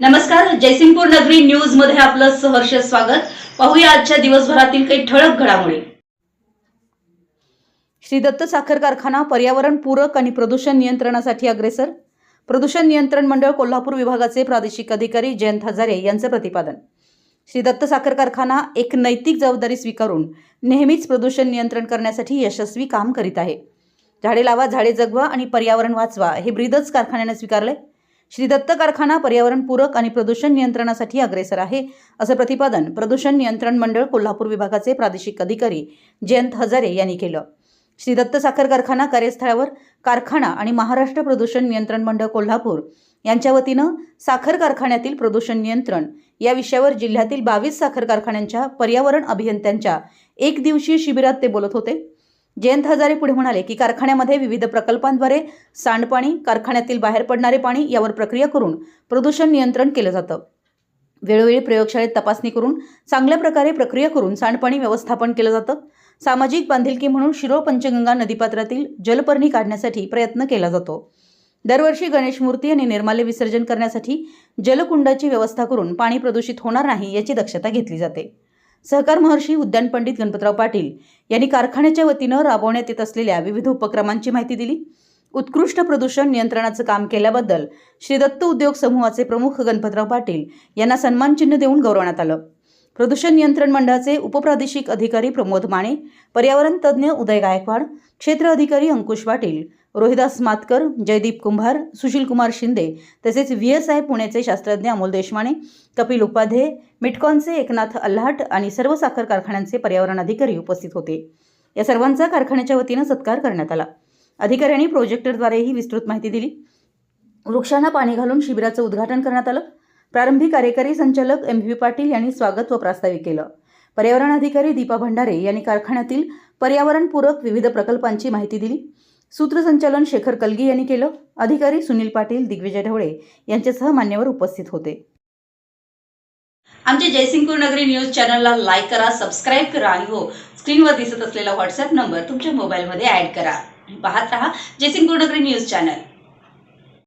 नमस्कार जयसिंगपूर नगरी न्यूजमध्ये आपलं सहर्ष स्वागत. पाहूया आजच्या दिवसभरातील काही ठळक घडामोडी. श्री दत्त साखर कारखाना पर्यावरण पूरक आणि प्रदूषण नियंत्रणासाठी अग्रेसर. प्रदूषण नियंत्रण मंडळ कोल्हापूर विभागाचे प्रादेशिक अधिकारी जयंत हजारे यांचं प्रतिपादन. श्री दत्त साखर कारखाना एक नैतिक जबाबदारी स्वीकारून नेहमीच प्रदूषण नियंत्रण करण्यासाठी यशस्वी काम करीत आहे. झाडे लावा झाडे जगवा आणि पर्यावरण वाचवा हे ब्रीदच कारखान्याने स्वीकारले श्री दत्त कारखाना पर्यावरणपूरक आणि प्रदूषण नियंत्रणासाठी अग्रेसर आहे असं प्रतिपादन प्रदूषण नियंत्रण मंडळ कोल्हापूर विभागाचे प्रादेशिक अधिकारी जयंत हजारे यांनी केलं. श्री दत्त साखर कारखाना कार्यस्थळावर कारखाना आणि महाराष्ट्र प्रदूषण नियंत्रण मंडळ कोल्हापूर यांच्या वतीनं साखर कारखान्यातील प्रदूषण नियंत्रण या विषयावर जिल्ह्यातील बावीस साखर कारखान्यांच्या पर्यावरण अभियंत्यांच्या एक दिवसीय शिबिरात ते बोलत होते. जयंत हजारे पुढे म्हणाले की कारखान्यामध्ये विविध प्रकल्पांद्वारे सांडपाणी कारखान्यातील बाहेर पडणारे पाणी यावर प्रक्रिया करून प्रदूषण नियंत्रण केलं जातं. वेळोवेळी प्रयोगशाळेत तपासणी करून चांगल्या प्रकारे प्रक्रिया करून सांडपाणी व्यवस्थापन केलं जातं. सामाजिक बांधिलकी म्हणून शिरोळ पंचगंगा नदीपात्रातील जलपर्णी काढण्यासाठी प्रयत्न केला जातो. दरवर्षी गणेश मूर्ती आणि निर्माल्य विसर्जन करण्यासाठी जलकुंडाची व्यवस्था करून पाणी प्रदूषित होणार नाही याची दक्षता घेतली जाते. सहकार महर्षी उद्यान पंडित गणपतराव पाटील यांनी कारखान्याच्या वतीनं राबवण्यात येत असलेल्या विविध उपक्रमांची माहिती दिली. उत्कृष्ट प्रदूषण नियंत्रणाचं काम केल्याबद्दल श्री दत्त उद्योग समूहाचे प्रमुख गणपतराव पाटील यांना सन्मानचिन्ह देऊन गौरवण्यात आलं. प्रदूषण नियंत्रण मंडळाचे उपप्रादेशिक अधिकारी प्रमोद माने पर्यावरण तज्ज्ञ उदय गायकवाड क्षेत्र अधिकारी अंकुश पाटील रोहिदास मातकर जयदीप कुंभार सुशील कुमार शिंदे तसेच व्ही एस आय पुण्याचे शास्त्रज्ञ अमोल देशमाने कपिल उपाध्ये मिटकॉनचे एकनाथ अल्हाट आणि सर्व साखर कारखान्यांचे पर्यावरण अधिकारी उपस्थित होते. या सर्वांचा कारखान्याच्या वतीनं सत्कार करण्यात आला. अधिकाऱ्यांनी प्रोजेक्टरद्वारेही विस्तृत माहिती दिली. वृक्षांना पाणी घालून शिबिराचं उद्घाटन करण्यात आलं. प्रारंभी कार्यकारी संचालक एम व्ही पाटील यांनी स्वागत व प्रास्ताविक केलं. पर्यावरण अधिकारी दीपा भंडारे यांनी कारखान्यातील पर्यावरणपूरक विविध प्रकल्पांची माहिती दिली. सूत्रसंचालन शेखर कलगी यांनी केलं. अधिकारी सुनील पाटील दिग्विजय ढवळे यांच्यासह मान्यवर उपस्थित होते. आमच्या जयसिंगपूर नगरी न्यूज चॅनलला लाईक करा सबस्क्राईब करा आणि हो स्क्रीनवर दिसत असलेला व्हॉट्सअप नंबर तुमच्या मोबाईलमध्ये ऍड करा. पाहत रहा जयसिंगपूर नगरी न्यूज चॅनल.